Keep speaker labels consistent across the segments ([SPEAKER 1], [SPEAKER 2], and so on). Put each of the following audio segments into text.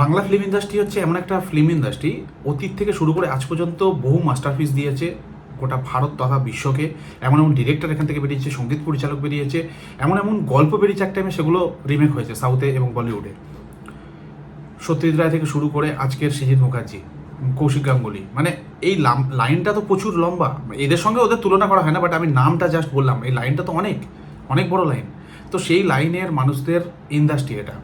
[SPEAKER 1] Bangla film industry হচ্ছে এমন একটা ফিল্ম ইন্ডাস্ট্রি অতীত থেকে শুরু করে আজ পর্যন্ত বহু মাস্টারপিস দিয়েছে গোটা ভারত তথা বিশ্বকে। এমন এমন ডিরেক্টর এখান থেকে বেরিয়েছে, সংগীত পরিচালক বেরিয়েছে, এমন এমন গল্প বেরিয়েছে এক টাইমে সেগুলো রিমেক হয়েছে সাউথে এবং বলিউডে সত্যজিৎ রায় থেকে শুরু করে আজকের সৃজিত মুখার্জি, কৌশিক গাঙ্গুলি মানে এই লাইনটা তো প্রচুর লম্বা। এদের সঙ্গে ওদের তুলনা করা হয় না বাট আমি নামটা জাস্ট বললাম, এই লাইনটা তো অনেক অনেক বড় লাইন তো সেই লাইনের মানুষদের ইন্ডাস্ট্রি এটা।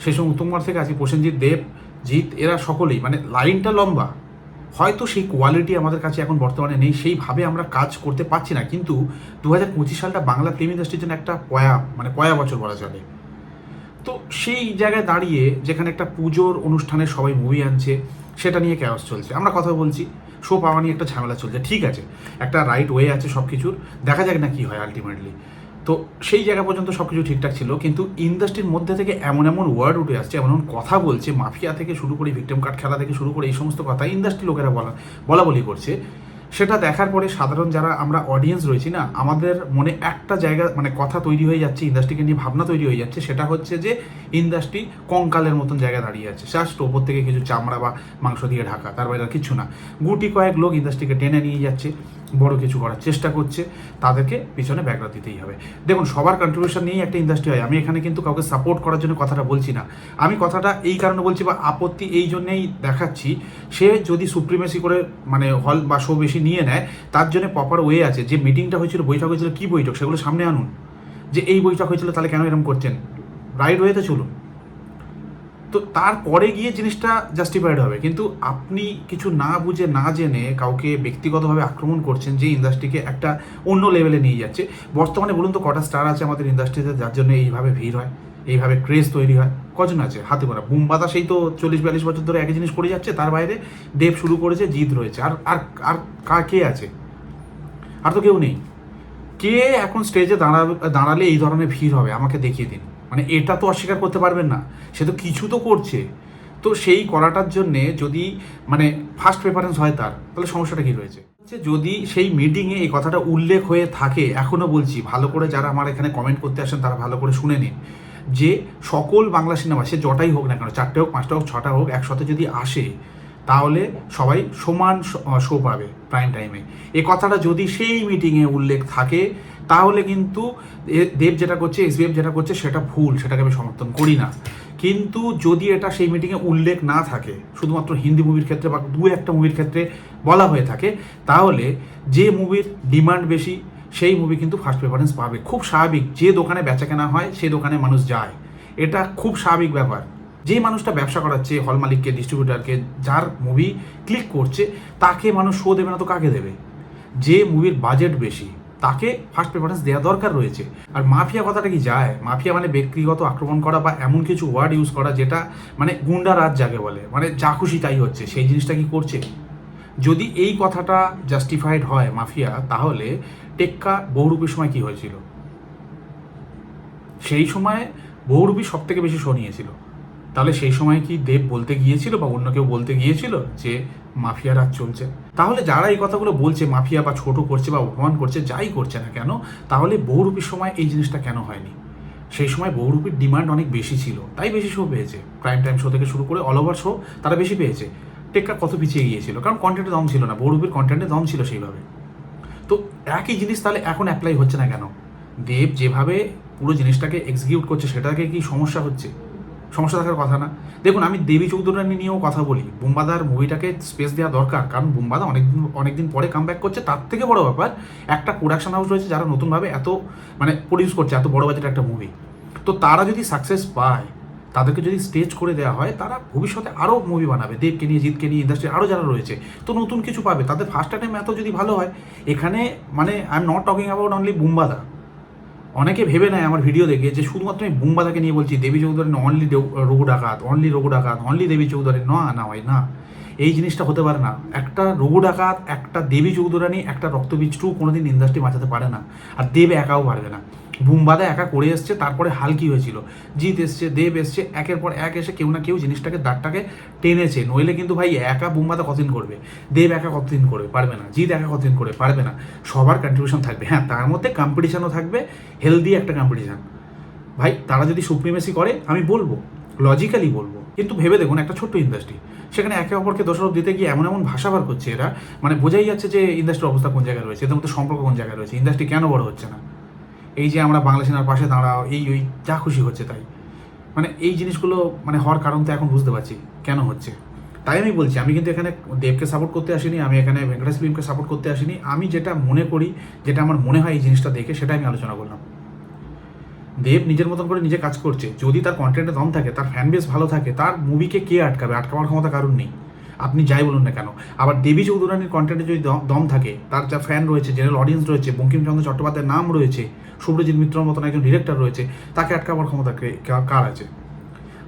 [SPEAKER 1] সেই সময় উত্তম কুমার থেকে আজকে প্রসেনজিৎ, দেব, জিৎ, এরা সকলেই। মানে লাইনটা লম্বা। হয়তো সেই কোয়ালিটি আমাদের কাছে এখন বর্তমানে নেই, সেইভাবে আমরা কাজ করতে পারছি না। কিন্তু দু হাজার পঁচিশ সালটা বাংলা ফিল্ম ইন্ডাস্ট্রির জন্য একটা পয়া মানে পয়া বছর বলা চলে। তো সেই জায়গায় দাঁড়িয়ে যেখানে একটা পুজোর অনুষ্ঠানে সবাই মুভি আনছে, সেটা নিয়ে ক্যাওয়াস চলছে। আমরা কথা বলছি শো পাওয়া নিয়ে একটা ঝামেলা চলছে। ঠিক আছে, একটা রাইট ওয়ে আছে সব কিছুর দেখা যাক না কি হয় আলটিমেটলি তো সেই জায়গা পর্যন্ত সব কিছু ঠিকঠাক ছিল, কিন্তু ইন্ডাস্ট্রির মধ্যে থেকে এমন এমন ওয়ার্ড উঠে আসছে, এমন এমন কথা বলছে, মাফিয়া থেকে শুরু করে ভিক্টিম কার্ড খেলা থেকে শুরু করে এই সমস্ত কথা ইন্ডাস্ট্রি লোকেরা বলা বলা বলি করছে। সেটা দেখার পরে সাধারণ যারা আমরা অডিয়েন্স রয়েছি না, আমাদের মনে একটা জায়গা মানে কথা তৈরি হয়ে যাচ্ছে ইন্ডাস্ট্রিকে নিয়ে ভাবনা তৈরি হয়ে যাচ্ছে, সেটা হচ্ছে যে ইন্ডাস্ট্রি কঙ্কালের মতন জায়গায় দাঁড়িয়ে আছে। জাস্ট ওপর থেকে কিছু চামড়া বা মাংস দিয়ে ঢাকা তার বাইরে আর কিছু না। গুটি কয়েক লোক ইন্ডাস্ট্রিকে টেনে নিয়ে যাচ্ছে। বড় কিছু করার চেষ্টা করছে, তাদেরকে পিছনে ব্যাকগ্রাউন্ড দিতেই হবে। দেখুন, সবার কন্ট্রিবিউশন নিয়েই একটা ইন্ডাস্ট্রি হয়। আমি এখানে কিন্তু কাউকে সাপোর্ট করার জন্য কথাটা বলছি না। আমি কথাটা এই কারণে বলছি বা আপত্তি এই জন্যেই দেখাচ্ছি, সে যদি সুপ্রিমেসি করে মানে হল বা শো বেশি নিয়ে নেয়, তার জন্য প্রপার ওয়ে আছে। যে মিটিংটা হয়েছিল, বৈঠক হয়েছিল, কী বৈঠক? সেগুলো সামনে আনুন। যে এই বৈঠক হয়েছিল, তাহলে কেন এরকম করছেন? রাইট ওয়েতে চলুন। তো তারপরে গিয়ে জিনিসটা জাস্টিফাইড হবে। কিন্তু আপনি কিছু না বুঝে, না জেনে কাউকে ব্যক্তিগতভাবে আক্রমণ করছেন যে ইন্ডাস্ট্রিকে একটা অন্য লেভেলে নিয়ে যাচ্ছে। বর্তমানে বলুন তো, কটা স্টার আছে আমাদের ইন্ডাস্ট্রিতে যার জন্য এইভাবে ভিড় হয়, এইভাবে ক্রেজ তৈরি হয়? কজন আছে? হাতে গোনা। বুমবাদা সেই তো চল্লিশ, বিয়াল্লিশ বছর ধরে একই জিনিস করে যাচ্ছে, তার বাইরে দেব শুরু করেছে জিত রয়েছে। আর আর আর কার কে আছে? আর তো কেউ নেই। কে এখন স্টেজে দাঁড়াবে, দাঁড়ালে এই ধরনের ভিড় হবে? আমাকে দেখিয়ে দিন। মানে এটা তো অস্বীকার করতে পারবেন না। সে তো কিছু তো করছে। তো সেই করাটার জন্যে যদি মানে ফার্স্ট প্রেফারেন্স হয় তার, তাহলে সমস্যাটা কি রয়েছে? হচ্ছে যদি সেই মিটিংয়ে এই কথাটা উল্লেখ হয়ে থাকে এখনও বলছি, ভালো করে যারা আমার এখানে কমেন্ট করতে আসেন, তারা ভালো করে শুনে নিন। যে সকল বাংলা সিনেমা, সে জটাই হোক না কেন, চারটে হোক, পাঁচটা হোক, ছটা হোক, একসাথে যদি আসে তাহলে সবাই সমান শো পাবে প্রাইম টাইমে এ। কথাটা যদি সেই মিটিংয়ে উল্লেখ থাকে, তাহলে কিন্তু দেব যেটা করছে এসবিএফ যেটা করছে, সেটা ভুল, সেটাকে আমি সমর্থন করি না। কিন্তু যদি এটা সেই মিটিংয়ে উল্লেখ না থাকে, শুধুমাত্র হিন্দি মুভির ক্ষেত্রে বা দু একটা মুভির ক্ষেত্রে বলা হয়ে থাকে, তাহলে যে মুভির ডিমান্ড বেশি, সেই মুভি কিন্তু ফার্স্ট প্রেফারেন্স পাবে। খুব স্বাভাবিক, যে দোকানে বেচা কেনা হয় সেই দোকানে মানুষ যায়। এটা খুব স্বাভাবিক ব্যাপার। যে মানুষটা ব্যবসা করাচ্ছে হল মালিককে ডিস্ট্রিবিউটারকে যার মুভি ক্লিক করছে, তাকে মানুষ শো দেবে না তো কাকে দেবে? যে মুভির বাজেট বেশি, তাকে ফার্স্ট প্রেফারেন্স দেওয়া দরকার রয়েছে। আর মাফিয়া কথাটা কি যায়? মাফিয়া মানে ব্যক্তিগত আক্রমণ করা বা এমন কিছু ওয়ার্ড ইউজ করা যেটা মানে গুন্ডা রাজ যাকে বলে মানে যা খুশি তাই হচ্ছে, সেই জিনিসটা কি করছে? যদি এই কথাটা জাস্টিফাইড হয় মাফিয়া, তাহলে টেক্কা বহুরূপীর সময় কি হয়েছিল? সেই সময় বহুরূপী সব থেকে বেশি শোনিয়েছিল তাহলে সেই সময় কি দেব বলতে গিয়েছিল বা অন্য কেউ বলতে গিয়েছিল যে মাফিয়া রাজ চলছে? তাহলে যারা এই কথাগুলো বলছে, মাফিয়া বা ছোট করছে বা অপমান করছে, যাই করছে না কেন, তাহলে বহুরূপীর সময় এই জিনিসটা কেন হয়নি? সেই সময় বহুরূপীর ডিমান্ড অনেক বেশি ছিল, তাই বেশি শো পেয়েছে। প্রাইম টাইম শো থেকে শুরু করে অল ওভার শো তারা বেশি পেয়েছে। টেক্কা কত পিছিয়ে গিয়েছিল, কারণ কন্টেন্টের দম ছিল না, বহুরূপীর কন্টেন্টের দম ছিল সেইভাবে। তো একই জিনিস তাহলে এখন অ্যাপ্লাই হচ্ছে না কেন? দেব যেভাবে পুরো জিনিসটাকে এক্সিকিউট করছে, সেটাকে কি সমস্যা হচ্ছে? সমস্যা থাকার কথা না। দেখুন, আমি দেবী চৌধুরানী নিয়েও কথা বলি। বুম্বাদার মুভিটাকে স্পেস দেওয়া দরকার, কারণ বুম্বাদা অনেকদিন অনেকদিন পরে কাম ব্যাক করছে। তার থেকে বড় ব্যাপার, একটা প্রোডাকশন হাউস রয়েছে যারা নতুনভাবে এত মানে প্রডিউস করছে, এত বড় বাজেটের একটা মুভি তো তারা যদি সাকসেস পায়, তাদেরকে যদি স্টেজ করে দেওয়া হয়, তারা ভবিষ্যতে আরও মুভি বানাবে। দেবকে নিয়ে জিতকে নিয়ে ইন্ডাস্ট্রি আরও যারা রয়েছে, তো নতুন কিছু পাবে। তাদের ফার্স্ট টাইম এত যদি ভালো হয়, এখানে মানে I am not talking about only বুম্বাদা। অনেকে ভেবে নেয় আমার ভিডিও দেখে যে শুধুমাত্র আমি বুম্বাদাকে নিয়ে বলছি, দেবী চৌধুরী অনলি রঘু ডাকাত অনলি রঘু ডাকাত অনলি দেবী চৌধুরী না না হয় না। এই জিনিসটা হতে পারে না। একটা রঘু ডাকাত, একটা দেবী চৌধুরানী, একটা রক্তবীজ টু কোনোদিন ইন্ডাস্ট্রি বাঁচাতে পারে না। আর দেব একাও পারবে না। বুম্বাদা একা করে এসছে, তারপরে হাল কি হয়েছিল? জিৎ এসছে, দেব এসছে, একের পর এক এসে কেউ না কেউ জিনিসটাকে দাঁড়টাকে টেনেছে। নইলে কিন্তু ভাই, একা বুম্বাদা কতদিন করবে? দেব একা কতদিন করবে? পারবে না। জিৎ একা কতদিন করবে? পারবে না। সবার কন্ট্রিবিউশন থাকবে। হ্যাঁ তার মধ্যে কম্পিটিশানও থাকবে হেলদি একটা কম্পিটিশন ভাই, তারা যদি সুপ্রিমেসি করে, আমি বলব লজিক্যালি বলব, কিন্তু ভেবে দেখুন, একটা ছোট্ট ইন্ডাস্ট্রি সেখানে একে অপরকে দোষারোপ দিতে গিয়ে এমন এমন ভাষা বার করছে এরা মানে বোঝাই যাচ্ছে যে ইন্ডাস্ট্রির অবস্থা কোন জায়গায় রয়েছে, এদের মধ্যে সম্পর্ক কোন জায়গায় রয়েছে ইন্ডাস্ট্রি কেন বড় হচ্ছে না। এই যে আমরা বাংলা সিনেমার পাশে দাঁড়াও, এই, ওই, যা খুশি হচ্ছে তাই। মানে এই জিনিসগুলো মানে হওয়ার কারণ তো এখন বুঝতে পারছি, কেন হচ্ছে? তাই আমি বলছি, আমি কিন্তু এখানে দেবকে সাপোর্ট করতে আসিনি, আমি এখানে ভেঙ্কটেশ ফিল্মকে সাপোর্ট করতে আসিনি। আমি যেটা মনে করি, যেটা আমার মনে হয় এই জিনিসটা দেখে সেটা আমি আলোচনা করলাম। দেব নিজের মতন করে নিজে কাজ করছে, যদি তার কন্টেন্টে দম থাকে, তার ফ্যান বেস ভালো থাকে, তার মুভিকে কে আটকাবে? আটকাবার ক্ষমতা কারণ নেই। আপনি যাই বলুন না কেন। আবার দেবী চৌধুরানীর কন্টেন্টে যদি দম- থাকে, তার যা ফ্যান রয়েছে জেনারেল অডিয়েন্স রয়েছে, বঙ্কিমচন্দ্র চট্টোপাধ্যায়ের নাম রয়েছে শুভ্রজিৎ মিত্রর মতন একজন ডিরেক্টর রয়েছে, তাকে আটকাবার ক্ষমতা কার আছে?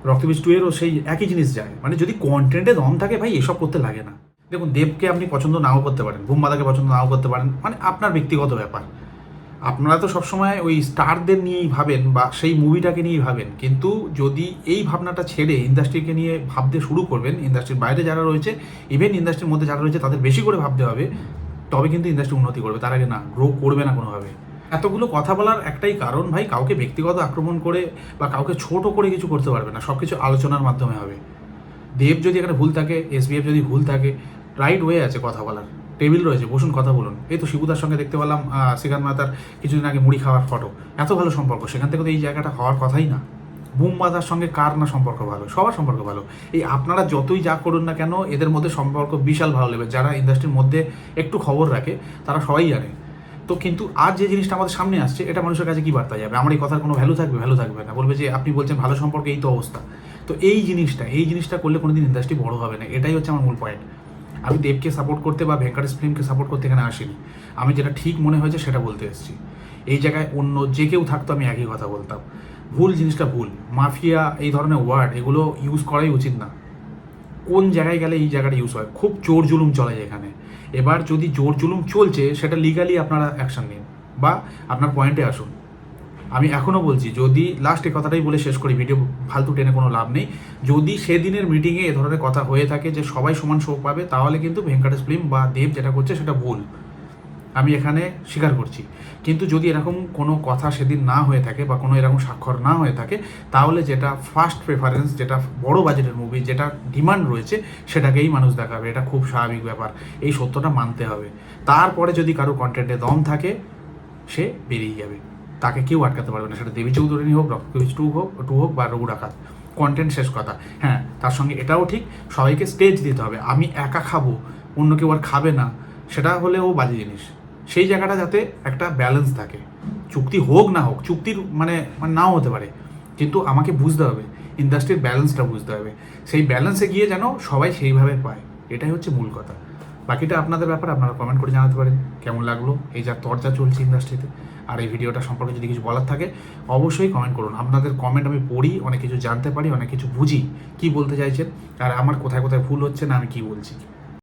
[SPEAKER 1] রক্তবীজ টু এরও সেই একই জিনিস যায়। মানে যদি কন্টেন্টে দম থাকে, ভাই, এসব করতে লাগে না। দেখুন, দেবকে আপনি পছন্দ নাও করতে পারেন বুম্বাদাকে পছন্দ নাও করতে পারেন মানে আপনার ব্যক্তিগত ব্যাপার। আপনারা তো সবসময় ওই স্টারদের নিয়েই ভাবেন বা সেই মুভিটাকে নিয়েই ভাবেন। কিন্তু যদি এই ভাবনাটা ছেড়ে ইন্ডাস্ট্রিকে নিয়ে ভাবতে শুরু করবেন, ইন্ডাস্ট্রির বাইরে যারা রয়েছে ইভেন ইন্ডাস্ট্রির মধ্যে যারা রয়েছে, তাদের বেশি করে ভাবতে হবে, তবে কিন্তু ইন্ডাস্ট্রি উন্নতি করবে। তার আগে না, গ্রো করবে না কোনোভাবে। এতগুলো কথা বলার একটাই কারণ, ভাই, কাউকে ব্যক্তিগত আক্রমণ করে বা কাউকে ছোট করে কিছু করতে পারবে না। সব কিছু আলোচনার মাধ্যমে হবে। দেব যদি এখানে ভুল থাকে, এসবিএফ যদি ভুল থাকে রাইট ওয়ে আছে কথা বলার। টেবিল রয়েছে, বসুন, কথা বলুন। এই তো শিবুদার সঙ্গে দেখতে পেলাম শ্রীকান্ত মাতার কিছুদিন আগে মুড়ি খাওয়ার ফটো এত ভালো সম্পর্ক, সেখান থেকে তো এই জায়গাটা হওয়ার কথাই না। বুমবাদার সঙ্গে কার না সম্পর্ক ভালো? সবার সম্পর্ক ভালো। এই আপনারা যতই যা করুন না কেন, এদের মধ্যে সম্পর্ক বিশাল ভালো লেবে যারা ইন্ডাস্ট্রির মধ্যে একটু খবর রাখে, তারা সবাই জানে। তো কিন্তু আজ যে জিনিসটা আমাদের সামনে আসছে, এটা মানুষের কাছে কি বার্তা যাবে? আমার এই কথার কোনো ভ্যালু থাকবে? ভ্যালু থাকবে না। বলবে যে, আপনি বলছেন ভালো সম্পর্কে, এই তো অবস্থা। তো এই জিনিসটা এই জিনিসটা করলে কোনোদিন ইন্ডাস্ট্রি বড় হবে না। এটাই হচ্ছে আমার মূল পয়েন্ট আমি দেবকে সাপোর্ট করতে বা ভেঙ্কটেশ ফিল্মকে সাপোর্ট করতে এখানে আসিনি। আমি যেটা ঠিক মনে হয়েছে সেটা বলতে এসেছি। এই জায়গায় অন্য যে কেউ থাকতো, আমি একই কথা বলতাম। ভুল জিনিসটা ভুল। মাফিয়া, এই ধরনের ওয়ার্ড এগুলো ইউজ করাই উচিত না। কোন জায়গায় গেলে এই জায়গাটা ইউজ হয়? খুব জোর জুলুম চলে এখানে। এবার যদি জোর জুলুম চলছে, সেটা লিগালি আপনারা অ্যাকশন নিন। বা আপনার পয়েন্টে আসুন। আমি এখনও বলছি, যদি লাস্ট এই কথাটাই বলে শেষ করি ভিডিও ফালতু টেনে কোনো লাভ নেই। যদি সেদিনের মিটিংয়ে এ ধরনের কথা হয়ে থাকে যে সবাই সমান শোক পাবে, তাহলে কিন্তু ভেঙ্কটেশ ফিল্ম বা দেব যেটা করছে সেটা ভুল। আমি এখানে স্বীকার করছি। কিন্তু যদি এরকম কোনো কথা সেদিন না হয়ে থাকে বা কোনো এরকম স্বাক্ষর না হয়ে থাকে, তাহলে যেটা ফার্স্ট প্রেফারেন্স যেটা বড় বাজেটের মুভি যেটা ডিমান্ড রয়েছে, সেটাকেই মানুষ দেখাবে। এটা খুব স্বাভাবিক ব্যাপার। এই সত্যটা মানতে হবে। তারপরে যদি কারও কন্টেন্টে দম থাকে, সে বেরিয়ে যাবে। তাকে কেউ আটকাতে পারবে না, সেটা দেবী চৌধুরী হোক রক্তবীজ টু হোক টু হোক বা রঘু ডাকাত। কন্টেন্ট শেষ কথা। হ্যাঁ তার সঙ্গে এটাও ঠিক, সবাইকে স্টেজ দিতে হবে। আমি একা খাব, অন্য কেউ আর খাবে না, সেটা হলেও বাজে জিনিস। সেই জায়গাটা যাতে একটা ব্যালেন্স থাকে। চুক্তি হোক না হোক, চুক্তির মানে মানে নাও হতে পারে। কিন্তু আমাকে বুঝতে হবে ইন্ডাস্ট্রির ব্যালেন্সটা বুঝতে হবে। সেই ব্যালেন্সে গিয়ে যেন সবাই সেইভাবে পায়, এটাই হচ্ছে মূল কথা। বাকিটা আপনাদের ব্যাপার, আপনারা কমেন্ট করে জানাতে পারেন কেমন লাগল, এই যা তরজা চলছে ইন্ডাস্ট্রিতে আর এই ভিডিওটা সম্পর্কে যদি কিছু বলার থাকে, অবশ্যই কমেন্ট করুন। আপনাদের কমেন্ট আমি পড়ি, অনেক কিছু জানতে পারি, অনেক কিছু বুঝি, কি বলতে চাইছেন, আর আমার কোথায় কোথায় ভুল হচ্ছে না আমি কি বলছি।